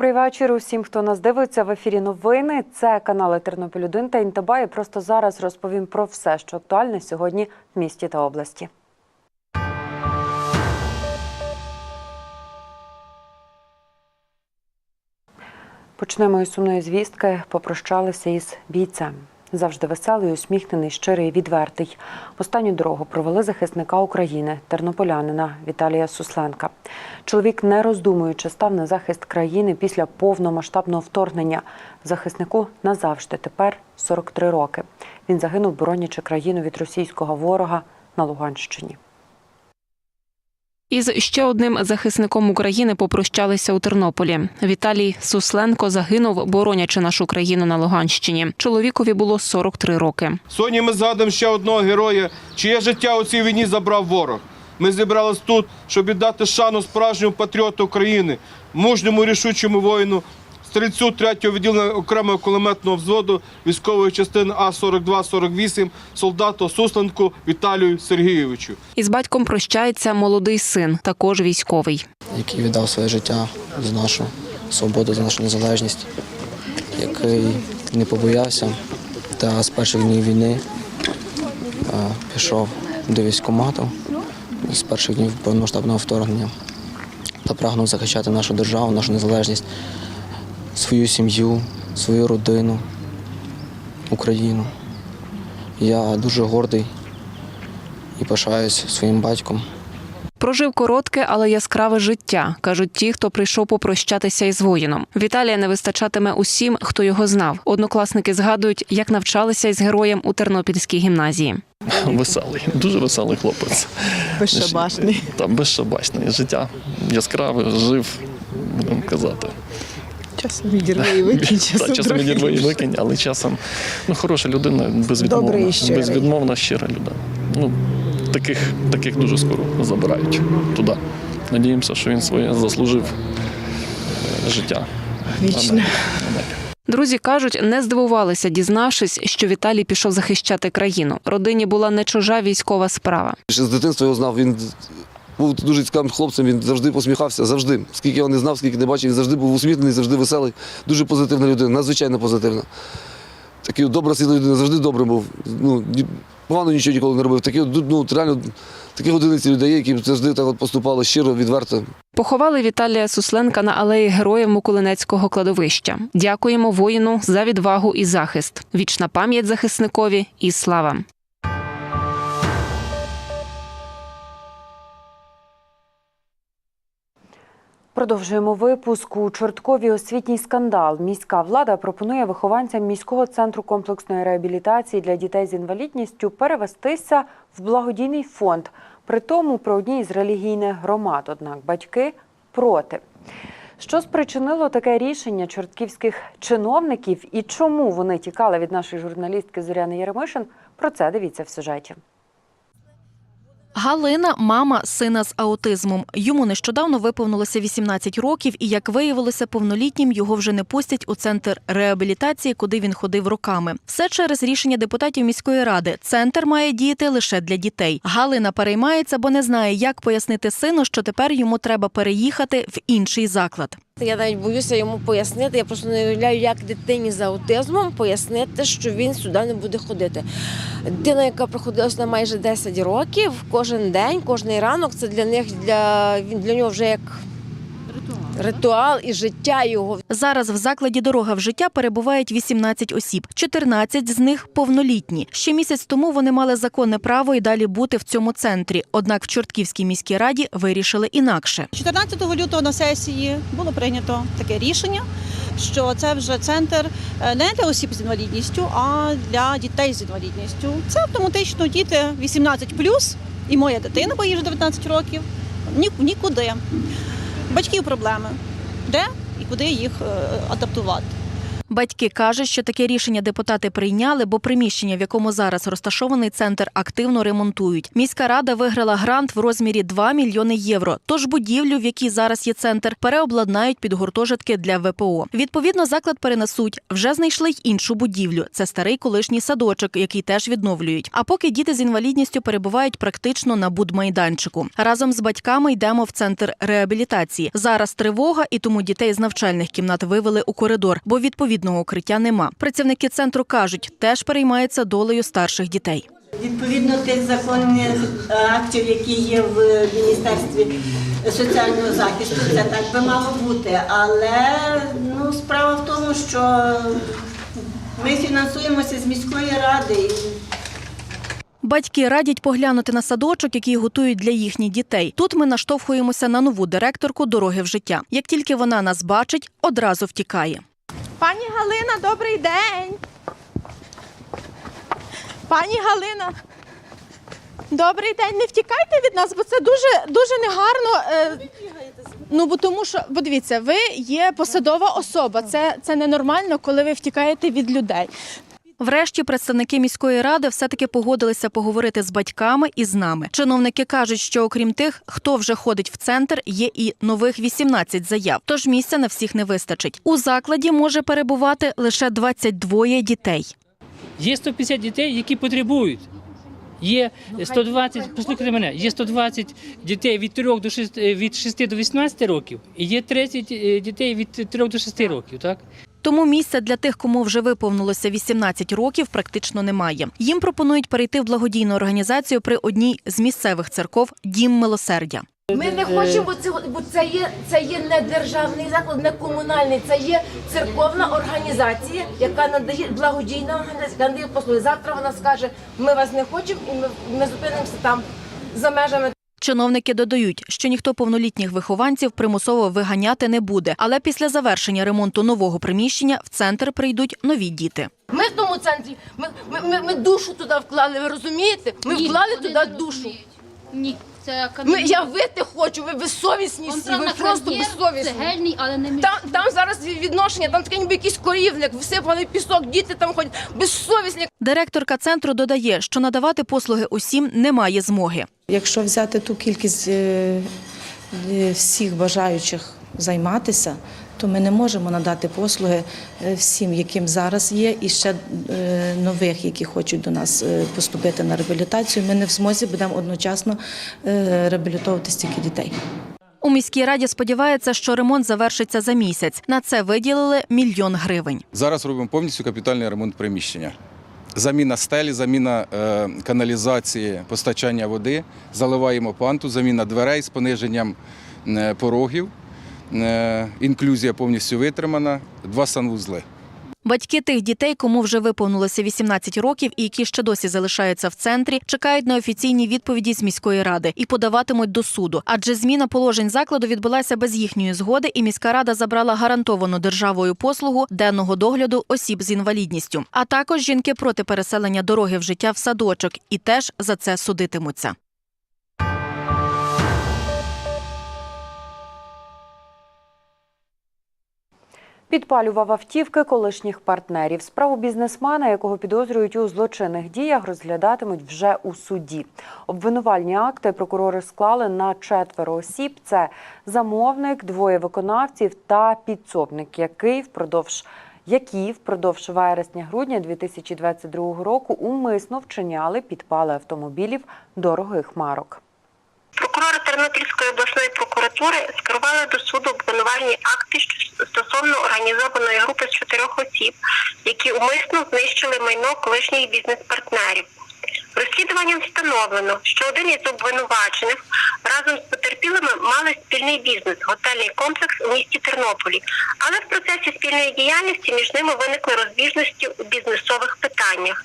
Добрий вечір усім, хто нас дивиться в ефірі. Новини це канали Тернопіль 1 та Інтеба. І просто зараз розповім про все, що актуальне сьогодні в місті та області. Почнемо із сумної звістки. Попрощалися із бійцем. Завжди веселий, усміхнений, щирий, відвертий. Останню дорогу провели захисника України, тернополянина Віталія Сусленка. Чоловік, не роздумуючи, став на захист країни після повномасштабного вторгнення. Захиснику назавжди тепер 43 роки. Він загинув, боронячи країну від російського ворога на Луганщині. Із ще одним захисником України попрощалися у Тернополі. Віталій Сусленко загинув, боронячи нашу країну на Луганщині. Чоловікові було 43 роки. Сьогодні ми згадуємо ще одного героя, чиє життя у цій війні забрав ворог. Ми зібрались тут, щоб віддати шану справжньому патріоту України, мужньому рішучому воїну, стрільцю 3-го відділення окремого кулеметного взводу військової частини А-42-48, солдату Сусленку Віталію Сергійовичу. Із батьком прощається молодий син, також військовий. який віддав своє життя за нашу свободу, за нашу незалежність, який не побоявся та з перших днів війни пішов до військкомату з перших днів повномасштабного вторгнення та прагнув захищати нашу державу, нашу незалежність, свою сім'ю, свою родину, Україну. Я дуже гордий і пишаюсь своїм батьком. Прожив коротке, але яскраве життя, кажуть ті, хто прийшов попрощатися із воїном. Віталія не вистачатиме усім, хто його знав. Однокласники згадують, як навчалися із героєм у Тернопільській гімназії. Веселий, дуже веселий хлопець. Безшабашний. Там безшабашний. Життя яскраве, жив, будемо казати. Часом відірве і викинь, Та, часом часом і викинь, але часом ну, хороша людина, безвідмовна, Добрий і безвідмовна, щира людина. Ну, таких, таких дуже скоро забирають туди. Надіємося, що він своє заслужив е, життя. Вічне. Друзі кажуть, не здивувалися, дізнавшись, що Віталій пішов захищати країну. Родині була не чужа військова справа. Ще з дитинства його знав. Він був дуже цікавим хлопцем, він завжди посміхався, завжди. Скільки його не знав, скільки не бачив, він завжди був усміхнений, завжди веселий, дуже позитивна людина, надзвичайно позитивна. Такий добра світла людина, завжди добрим був. Ну, погано нічого ніколи не робив. Такі, ну, реально, такі одиниці людей, які завжди так от поступали щиро, відверто. Поховали Віталія Сусленка на алеї Героїв Миколинецького кладовища. Дякуємо воїну за відвагу і захист. Вічна пам'ять захисникові і слава. Продовжуємо випуск. У Чорткові освітній скандал. Міська влада пропонує вихованцям міського центру комплексної реабілітації для дітей з інвалідністю перевестися в благодійний фонд. При тому про одній із релігійних громад. Однак батьки проти. Що спричинило таке рішення чортківських чиновників і чому вони тікали від нашої журналістки Зоряни Єремишин? Про це дивіться в сюжеті. Галина мама сина з аутизмом. Йому нещодавно виповнилося 18 років, і як виявилося, повнолітнім його вже не пустять у центр реабілітації, куди він ходив роками. Все через рішення депутатів міської ради. Центр має діяти лише для дітей. Галина переймається, бо не знає, як пояснити сину, що тепер йому треба переїхати в інший заклад. Я навіть боюся йому пояснити. Я просто не уявляю, як дитині з аутизмом пояснити, що він сюди не буде ходити. Дитина, яка проходилася на майже 10 років, кожен день, кожний ранок, це для них для для нього вже як ритуал і життя його. Зараз в закладі дорога в життя перебувають 18 осіб. 14 з них повнолітні. Ще місяць тому вони мали законне право і далі бути в цьому центрі. Однак в Чортківській міській раді вирішили інакше. 14 лютого на сесії було прийнято таке рішення, що це вже центр е, не для осіб з інвалідністю, а для дітей з інвалідністю. Це автоматично діти 18+, і моя дитина, бо їй вже 19 років, нікуди. Батьків проблеми. Де і куди їх е, адаптувати. Батьки кажуть, що таке рішення депутати прийняли, бо приміщення, в якому зараз розташований центр, активно ремонтують. Міська рада виграла грант в розмірі 2 мільйони євро. Тож будівлю, в якій зараз є центр, переобладнають під гуртожитки для ВПО. Відповідно, заклад перенесуть. Вже знайшли й іншу будівлю. Це старий колишній садочок, який теж відновлюють. А поки діти з інвалідністю перебувають практично на будмайданчику. Разом з батьками йдемо в центр реабілітації. Зараз тривога, і тому дітей з навчальних кімнат вивели у коридор, бо відповідного укриття нема. Працівники центру кажуть, теж переймаються долею старших дітей. Відповідно тих законних е, актів, які є в Міністерстві соціального захисту, це так би мало бути. Але ну, справа в тому, що ми фінансуємося з міської ради. Батьки радять поглянути на садочок, який готують для їхніх дітей. Тут ми наштовхуємося на нову директорку дороги в життя. Як тільки вона нас бачить, одразу втікає. Пані Галина, добрий день. Пані Галина. Добрий день, не втікайте від нас, бо це дуже дуже негарно. е, Ну бо тому, що бо дивіться, ви є посадова особа. Це, це ненормально, коли ви втікаєте від людей. Врешті представники міської ради все-таки погодилися поговорити з батьками і з нами. Чиновники кажуть, що окрім тих, хто вже ходить в центр, є і нових 18 заяв. Тож місця на всіх не вистачить. У закладі може перебувати лише 22 дітей. Є 150 дітей, які потребують. Є 120, послухайте мене, є 120 дітей від 3 до 6, від 6 до 18 років, і є 30 е, дітей від 3 до 6 років, так? Тому місця для тих, кому вже виповнилося 18 років, практично немає. Їм пропонують перейти в благодійну організацію при одній з місцевих церков Дім милосердя. Ми не хочемо, бо це, бо це є це є не державний заклад, не комунальний, це є церковна організація, яка надає благодійна організація, яка надає послуги. Завтра вона скаже, ми вас не хочемо, і ми, ми зупинимося там за межами. Чиновники додають, що ніхто повнолітніх вихованців примусово виганяти не буде, але після завершення ремонту нового приміщення в центр прийдуть нові діти. Ми в тому центрі, ми, ми, ми, ми душу туди вклали, ви розумієте? Ми вклали туди душу. Ні, це Ми, я вити хочу, ви безсовісність, всі, ви просто безсовісні. Цегельний, але не Там, там зараз відношення, там таке ніби якийсь корівник, всипали пісок, діти там ходять, безсовісні. Директорка центру додає, що надавати послуги усім немає змоги. Якщо взяти ту кількість е, е, всіх бажаючих займатися, то ми не можемо надати послуги е, всім, яким зараз є, і ще е, нових, які хочуть до нас е, поступити на реабілітацію. Ми не в змозі будемо одночасно реабілітовувати стільки дітей. У міській раді сподіваються, що ремонт завершиться за місяць. На це виділили мільйон гривень. Зараз робимо повністю капітальний ремонт приміщення. Заміна стелі, заміна каналізації, постачання води, заливаємо панту, заміна дверей з пониженням порогів, інклюзія повністю витримана, два санвузли. Батьки тих дітей, кому вже виповнилося 18 років і які ще досі залишаються в центрі, чекають на офіційні відповіді з міської ради і подаватимуть до суду. Адже зміна положень закладу відбулася без їхньої згоди, і міська рада забрала гарантовану державою послугу денного догляду осіб з інвалідністю. А також жінки проти переселення дороги в життя в садочок і теж за це судитимуться. Підпалював автівки колишніх партнерів. Справу бізнесмена, якого підозрюють у злочинних діях, розглядатимуть вже у суді. Обвинувальні акти прокурори склали на четверо осіб. Це замовник, двоє виконавців та підсобник, який впродовж які впродовж вересня-грудня 2022 року умисно вчиняли підпали автомобілів дорогих марок. Тернопільської обласної прокуратури скерували до суду обвинувальні акти стосовно організованої групи з чотирьох осіб, які умисно знищили майно колишніх бізнес-партнерів. Розслідуванням встановлено, що один із обвинувачених разом з потерпілими мали спільний бізнес готельний комплекс у місті Тернополі, але в процесі спільної діяльності між ними виникли розбіжності у бізнесових питаннях.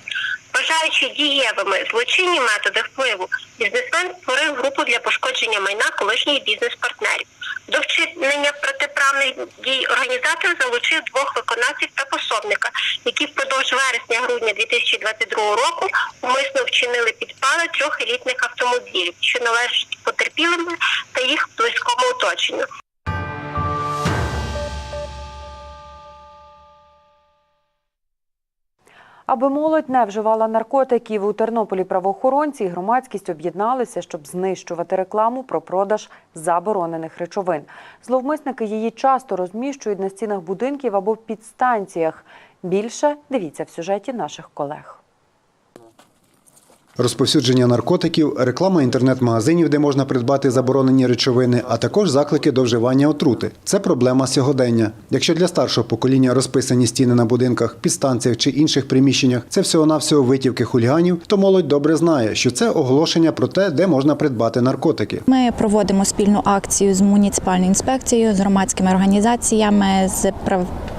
Вважаючи дієвими злочинні методи впливу, бізнесмен створив групу для пошкодження майна колишніх бізнес-партнерів. До вчинення протиправних дій організатор залучив двох виконавців та пособника, які впродовж вересня-грудня 2022 року умисно вчинили підпали трьох елітних автомобілів, що належать потерпілими та їх близькому оточенню. Аби молодь не вживала наркотиків у Тернополі правоохоронці і громадськість об'єдналися, щоб знищувати рекламу про продаж заборонених речовин. Зловмисники її часто розміщують на стінах будинків або підстанціях. Більше дивіться в сюжеті наших колег. Розповсюдження наркотиків, реклама інтернет-магазинів, де можна придбати заборонені речовини, а також заклики до вживання отрути. Це проблема сьогодення. Якщо для старшого покоління розписані стіни на будинках, підстанціях чи інших приміщеннях це всього-навсього витівки хуліганів, то молодь добре знає, що це оголошення про те, де можна придбати наркотики. Ми проводимо спільну акцію з муніципальною інспекцією, з громадськими організаціями, з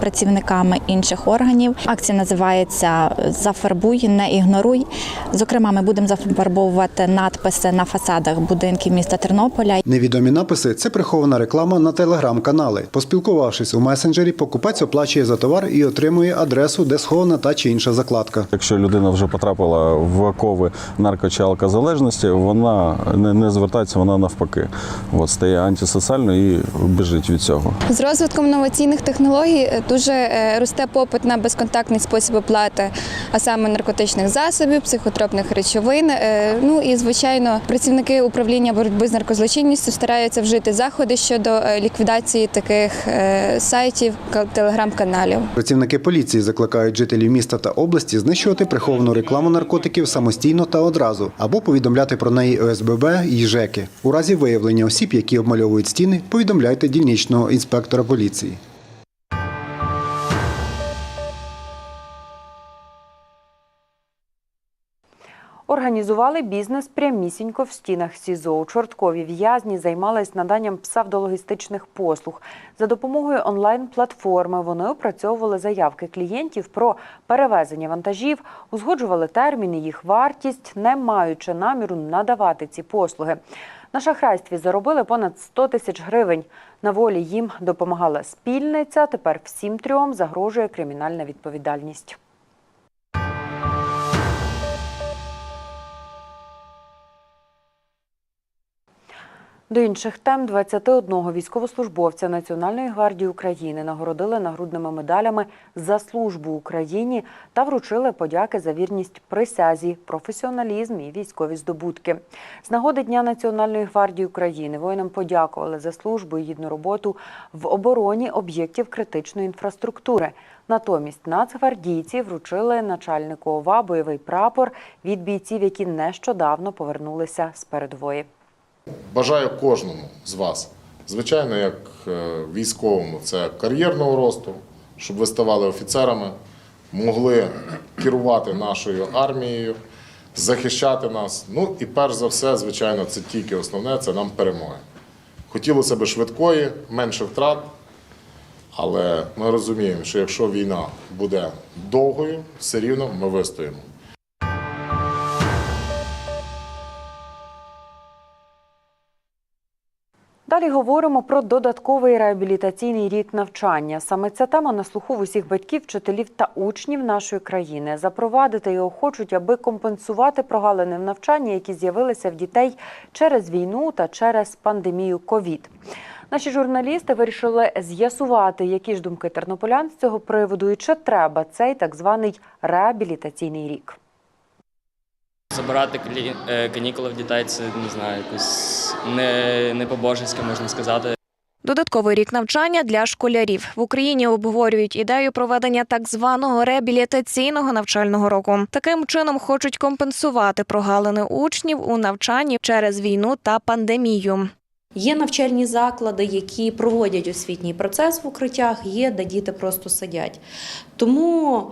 працівниками інших органів. Акція називається Зафарбуй, не ігноруй. Зокрема, ми будемо зафарбовувати надписи на фасадах будинків міста Тернополя. Невідомі написи це прихована реклама на телеграм-канали. Поспілкувавшись у месенджері, покупець оплачує за товар і отримує адресу, де схована та чи інша закладка. Якщо людина вже потрапила в окови нарко чи алкозалежності, вона не, не звертається, вона навпаки. От, стає антисоціальною і біжить від цього. З розвитком інноваційних технологій е, дуже е, росте попит на безконтактний спосіб оплати, а саме наркотичних засобів, психотропних речовин. Е, Ну і звичайно, працівники управління боротьби з наркозлочинністю стараються вжити заходи щодо е, ліквідації таких е, сайтів, телеграм-каналів. Працівники поліції закликають жителів міста та області знищувати приховану рекламу наркотиків самостійно та одразу, або повідомляти про неї ОСББ і ЖЕКи. У разі виявлення осіб, які обмальовують стіни, повідомляйте дільничного інспектора поліції. Організували бізнес прямісінько в стінах СІЗО. Чорткові в'язні займались наданням псевдологістичних послуг. За допомогою онлайн-платформи вони опрацьовували заявки клієнтів про перевезення вантажів, узгоджували терміни, їх вартість, не маючи наміру надавати ці послуги. На шахрайстві заробили понад 100 тисяч гривень. На волі їм допомагала спільниця. Тепер всім трьом загрожує кримінальна відповідальність. До інших тем 21 військовослужбовця Національної гвардії України нагородили нагрудними медалями за службу Україні та вручили подяки за вірність присязі, професіоналізм і військові здобутки. З нагоди Дня Національної гвардії України воїнам подякували за службу і гідну роботу в обороні об'єктів критичної інфраструктури. Натомість нацгвардійці вручили начальнику ОВА бойовий прапор від бійців, які нещодавно повернулися з передової. Бажаю кожному з вас, звичайно, як е, військовому, це кар'єрного росту, щоб ви ставали офіцерами, могли керувати нашою армією, захищати нас. Ну і перш за все, звичайно, це тільки основне це нам перемоги. Хотілося б швидкої, менше втрат, але ми розуміємо, що якщо війна буде довгою, все рівно ми вистоїмо. Далі говоримо про додатковий реабілітаційний рік навчання. Саме ця тема на слуху усіх батьків, вчителів та учнів нашої країни. Запровадити його хочуть, аби компенсувати прогалини в навчанні, які з'явилися в дітей через війну та через пандемію ковід. Наші журналісти вирішили з'ясувати, які ж думки тернополян з цього приводу і чи треба цей так званий реабілітаційний рік. Забирати клі- е, канікули в дітей це не знаю, якось не, не по-божеськи, можна сказати. Додатковий рік навчання для школярів в Україні обговорюють ідею проведення так званого реабілітаційного навчального року. Таким чином хочуть компенсувати прогалини учнів у навчанні через війну та пандемію. Є навчальні заклади, які проводять освітній процес в укриттях, є, де діти просто сидять. Тому,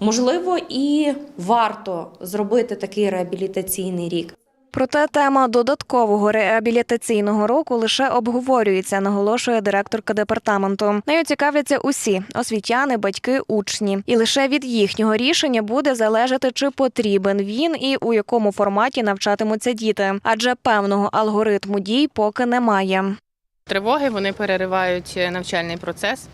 можливо, і варто зробити такий реабілітаційний рік. Проте тема додаткового реабілітаційного року лише обговорюється, наголошує директорка департаменту. Нею цікавляться усі освітяни, батьки, учні, і лише від їхнього рішення буде залежати, чи потрібен він і у якому форматі навчатимуться діти, адже певного алгоритму дій поки немає. Тривоги вони переривають навчальний процес.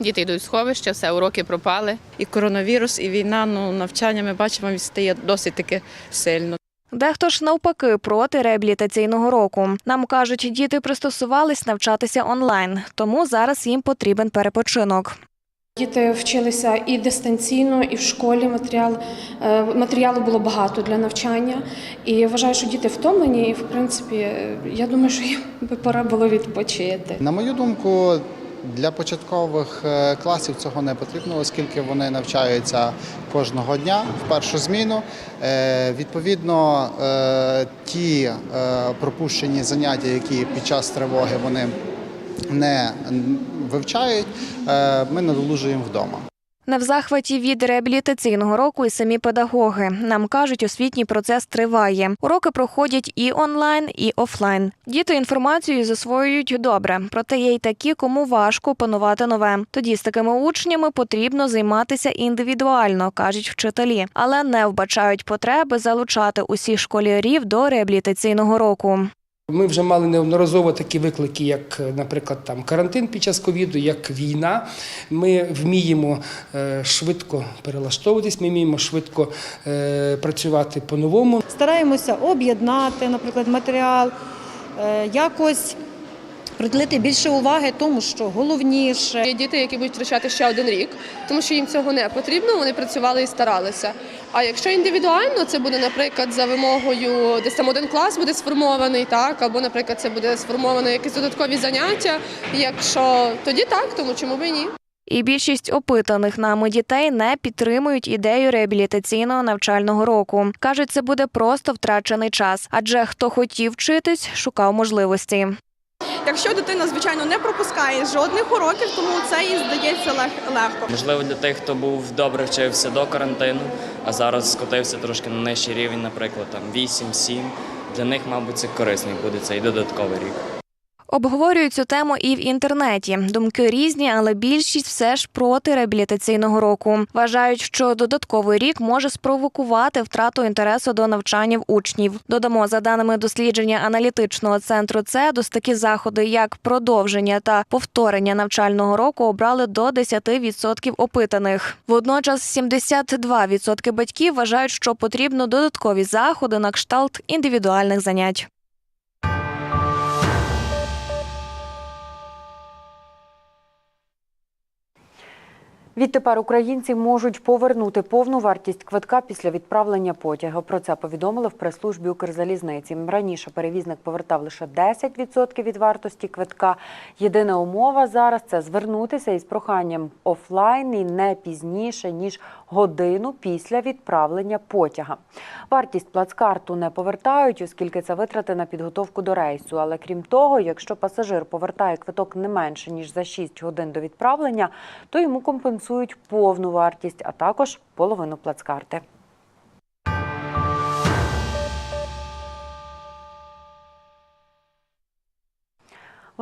Діти йдуть в сховище, все, уроки пропали. І коронавірус, і війна, ну навчання ми бачимо відстає досить таки сильно. Дехто ж навпаки проти реабілітаційного року. Нам кажуть, діти пристосувались навчатися онлайн, тому зараз їм потрібен перепочинок. Діти вчилися і дистанційно, і в школі матеріал, е, матеріалу було багато для навчання. І я вважаю, що діти втомлені, і в принципі, я думаю, що їм би пора було відпочити. На мою думку, для початкових е, класів цього не потрібно, оскільки вони навчаються кожного дня в першу зміну. Е, Відповідно, е, ті пропущені заняття, які під час тривоги вони не вивчають, ми надолужуємо вдома. Не в захваті від реабілітаційного року і самі педагоги. Нам кажуть, освітній процес триває. Уроки проходять і онлайн, і офлайн. Діти інформацію засвоюють добре, проте є й такі, кому важко опанувати нове. Тоді з такими учнями потрібно займатися індивідуально, кажуть вчителі, але не вбачають потреби залучати усіх школярів до реабілітаційного року. Ми вже мали неодноразово такі виклики, як, наприклад, там карантин під час ковіду, як війна. Ми вміємо е, швидко перелаштовуватись, ми вміємо швидко е, працювати по-новому. Стараємося об'єднати, наприклад, матеріал, е, якось приділити більше уваги тому, що головніше. Є діти, які будуть втрачати ще один рік, тому що їм цього не потрібно, вони працювали і старалися. А якщо індивідуально, це буде, наприклад, за вимогою, десь там один клас буде сформований, так, або, наприклад, це буде сформовано якісь додаткові заняття. Якщо тоді так, тому чому б і ні? І більшість опитаних нами дітей не підтримують ідею реабілітаційного навчального року. кажуть, це буде просто втрачений час, адже хто хотів вчитись, шукав можливості. Якщо дитина, звичайно, не пропускає жодних уроків, тому це їй здається лег- легко. Можливо, для тих, хто був добре вчився до карантину, а зараз скотився трошки на нижчий рівень, наприклад, там 8-7, для них, мабуть, це корисний буде цей додатковий рік. Обговорюють цю тему і в інтернеті. Думки різні, але більшість все ж проти реабілітаційного року. Вважають, що додатковий рік може спровокувати втрату інтересу до навчання в учнів. Додамо за даними дослідження аналітичного центру ЦЕДОС, такі заходи, як продовження та повторення навчального року, обрали до 10% опитаних. Водночас 72% батьків вважають, що потрібно додаткові заходи на кшталт індивідуальних занять. Відтепер українці можуть повернути повну вартість квитка після відправлення потяга. Про це повідомили в прес-службі Укрзалізниці. Раніше перевізник повертав лише 10% від вартості квитка. Єдина умова зараз це звернутися із проханням офлайн і не пізніше ніж годину після відправлення потяга. Вартість плацкарту не повертають, оскільки це витрати на підготовку до рейсу. Але крім того, якщо пасажир повертає квиток не менше ніж за 6 годин до відправлення, то йому компенсують повну вартість, а також половину плацкарти.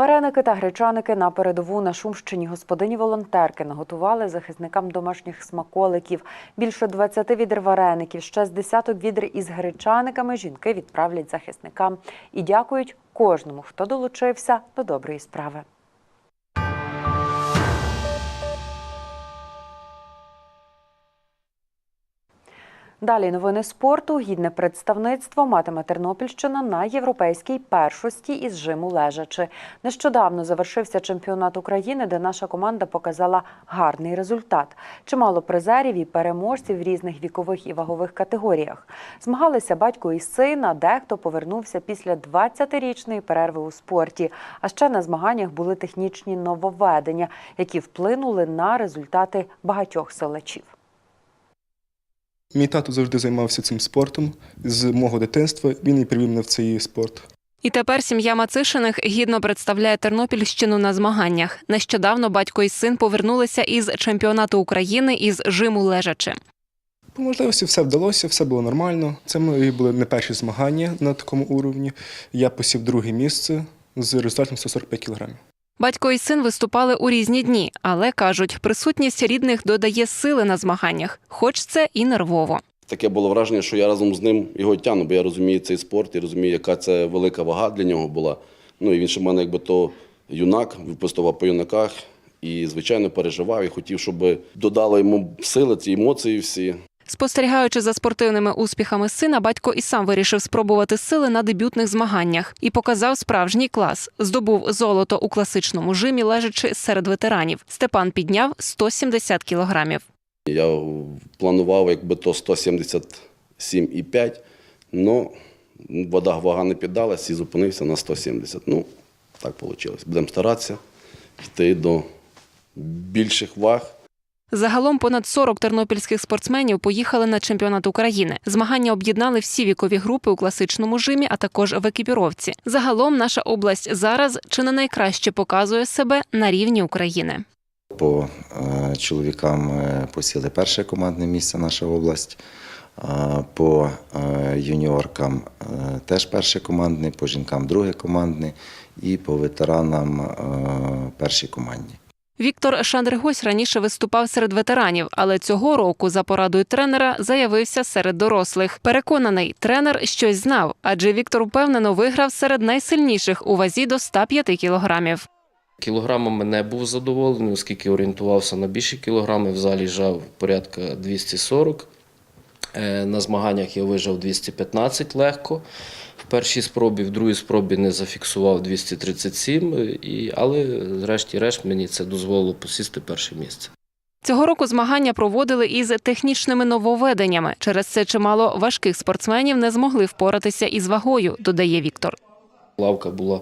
Вареники та гречаники на передову на Шумщині господині волонтерки наготували захисникам домашніх смаколиків. Більше 20 відер вареників, ще з десяток відер із гречаниками жінки відправлять захисникам і дякують кожному, хто долучився до доброї справи. Далі новини спорту. Гідне представництво матиме Тернопільщина на європейській першості із жиму лежачи. Нещодавно завершився чемпіонат України, де наша команда показала гарний результат. Чимало призерів і переможців в різних вікових і вагових категоріях. Змагалися батько і син, а дехто повернувся після 20-річної перерви у спорті. А ще на змаганнях були технічні нововведення, які вплинули на результати багатьох силачів. Мій тато завжди займався цим спортом з мого дитинства. Він і привів мене в цей спорт. І тепер сім'я Мацишиних гідно представляє Тернопільщину на змаганнях. Нещодавно батько і син повернулися із чемпіонату України із жиму лежачи. По можливості все вдалося, все було нормально. Це мої були не перші змагання на такому уровні. Я посів друге місце з результатом 145 кілограмів. Батько і син виступали у різні дні, але кажуть, присутність рідних додає сили на змаганнях, хоч це і нервово. Таке було враження, що я разом з ним його тягну, бо я розумію цей спорт і розумію, яка це велика вага для нього була. Ну і він ще в мене якби то юнак, випустував по юнаках і, звичайно, переживав і хотів, щоб додало йому сили, ці емоції всі. Спостерігаючи за спортивними успіхами сина, батько і сам вирішив спробувати сили на дебютних змаганнях і показав справжній клас. Здобув золото у класичному жимі, лежачи серед ветеранів. Степан підняв 170 кілограмів. Я планував якби то 177,5, але вода вага не піддалась і зупинився на 170. Ну, так вийшло. Будемо старатися йти до більших ваг. Загалом понад 40 тернопільських спортсменів поїхали на чемпіонат України. Змагання об'єднали всі вікові групи у класичному жимі, а також в екіпіровці. Загалом наша область зараз чи не найкраще показує себе на рівні України. По е, чоловікам посіли перше командне місце наша область. По е, юніоркам е, теж перше командне, по жінкам друге командне і по ветеранам е, перші командні. Віктор Шандригось раніше виступав серед ветеранів, але цього року за порадою тренера заявився серед дорослих. Переконаний, тренер щось знав, адже Віктор впевнено виграв серед найсильніших у вазі до 105 кілограмів. Кілограмами не був задоволений, оскільки орієнтувався на більші кілограми. В залі жав порядка 240. Е, На змаганнях я вижав 215 легко. В першій спробі, в другій спробі не зафіксував 237, е, і, але зрешті-решт мені це дозволило посісти перше місце. Цього року змагання проводили із технічними нововведеннями. Через це чимало важких спортсменів не змогли впоратися із вагою, додає Віктор. Лавка була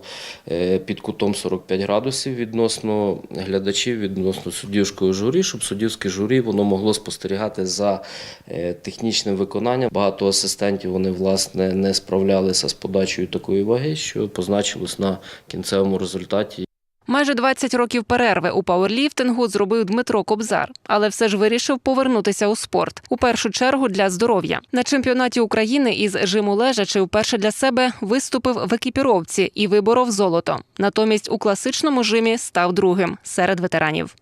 е, під кутом 45 градусів відносно глядачів, відносно суддівського журі, щоб суддівське журі воно могло спостерігати за е, технічним виконанням. Багато асистентів вони власне не справлялися з подачею такої ваги, що позначилось на кінцевому результаті. Майже 20 років перерви у пауерліфтингу зробив Дмитро Кобзар, але все ж вирішив повернутися у спорт. У першу чергу для здоров'я. На чемпіонаті України із жиму лежачи вперше для себе виступив в екіпіровці і виборов золото. Натомість у класичному жимі став другим серед ветеранів.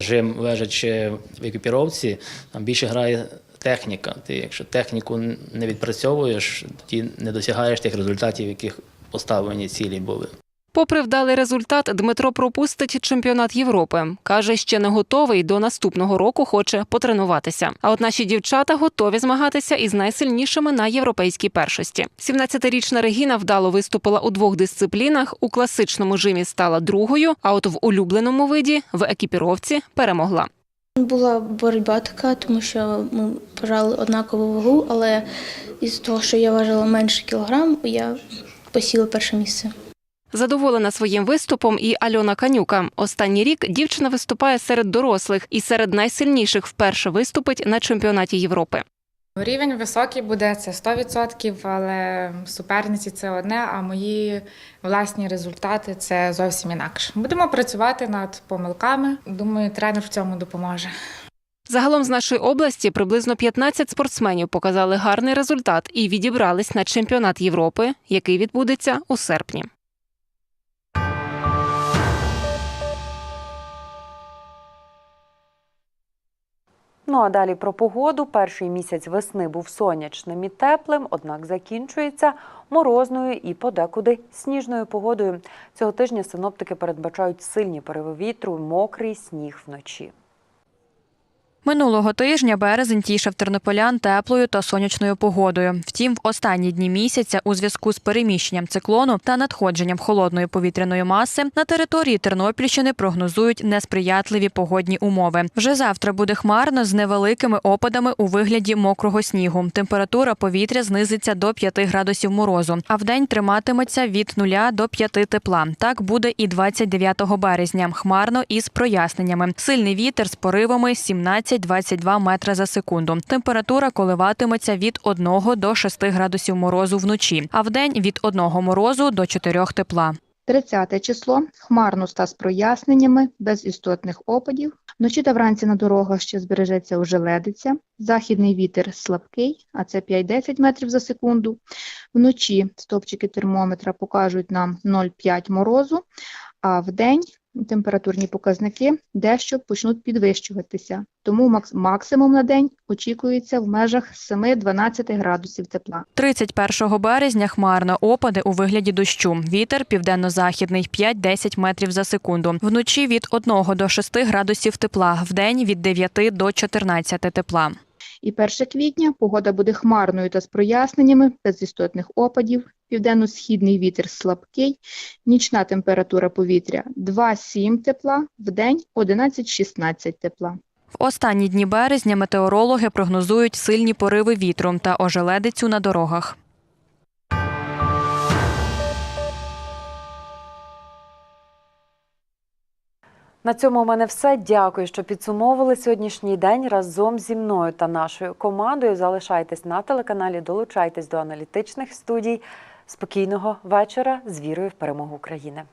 Жим лежачи в екіпіровці, там більше грає техніка. Ти якщо техніку не відпрацьовуєш, тоді не досягаєш тих результатів, яких поставлені цілі були. Попри вдалий результат, Дмитро пропустить чемпіонат Європи. Каже, ще не готовий до наступного року хоче потренуватися. А от наші дівчата готові змагатися із найсильнішими на європейській першості. 17-річна Регіна вдало виступила у двох дисциплінах. У класичному жимі стала другою, а от в улюбленому виді в екіпіровці перемогла. Була боротьба така, тому що ми пожали однакову вагу, але із того, що я важила менше кілограм, я посіла перше місце. Задоволена своїм виступом і Альона Канюка. Останній рік дівчина виступає серед дорослих і серед найсильніших вперше виступить на чемпіонаті Європи. Рівень високий буде це 100%, але суперниці це одне, а мої власні результати це зовсім інакше. Будемо працювати над помилками. Думаю, тренер в цьому допоможе. Загалом з нашої області приблизно 15 спортсменів показали гарний результат і відібрались на чемпіонат Європи, який відбудеться у серпні. Ну а далі про погоду. Перший місяць весни був сонячним і теплим, однак закінчується морозною і подекуди сніжною погодою. Цього тижня синоптики передбачають сильні пориви вітру, мокрий сніг вночі. Минулого тижня березень тішив тернополян теплою та сонячною погодою. Втім, в останні дні місяця, у зв'язку з переміщенням циклону та надходженням холодної повітряної маси, на території Тернопільщини прогнозують несприятливі погодні умови. Вже завтра буде хмарно з невеликими опадами у вигляді мокрого снігу. Температура повітря знизиться до 5 градусів морозу, а вдень триматиметься від 0 до 5 тепла. Так буде і 29 березня. Хмарно із проясненнями. Сильний вітер з поривами 17 20-22 метри за секунду. Температура коливатиметься від 1 до 6 градусів морозу вночі, а вдень від 1 морозу до 4 тепла. 30 число хмарно та з проясненнями, без істотних опадів. Вночі та вранці на дорогах ще збережеться ожеледиця. Західний вітер слабкий, а це 5-10 метрів за секунду. Вночі стопчики термометра покажуть нам 0,5 морозу, а вдень температурні показники дещо почнуть підвищуватися. Тому макс- максимум на день очікується в межах 7-12 градусів тепла. 31 березня хмарно опади у вигляді дощу. Вітер південно-західний 5-10 метрів за секунду. Вночі від 1 до 6 градусів тепла, вдень від 9 до 14 тепла. І 1 квітня погода буде хмарною та з проясненнями, без істотних опадів. Південно-східний вітер слабкий, нічна температура повітря 2-7 тепла, вдень 11-16 тепла. В останні дні березня метеорологи прогнозують сильні пориви вітру та ожеледицю на дорогах. На цьому у мене все. Дякую, що підсумовували сьогоднішній день разом зі мною та нашою командою. Залишайтесь на телеканалі, долучайтесь до аналітичних студій. Спокійного вечора з вірою в перемогу України.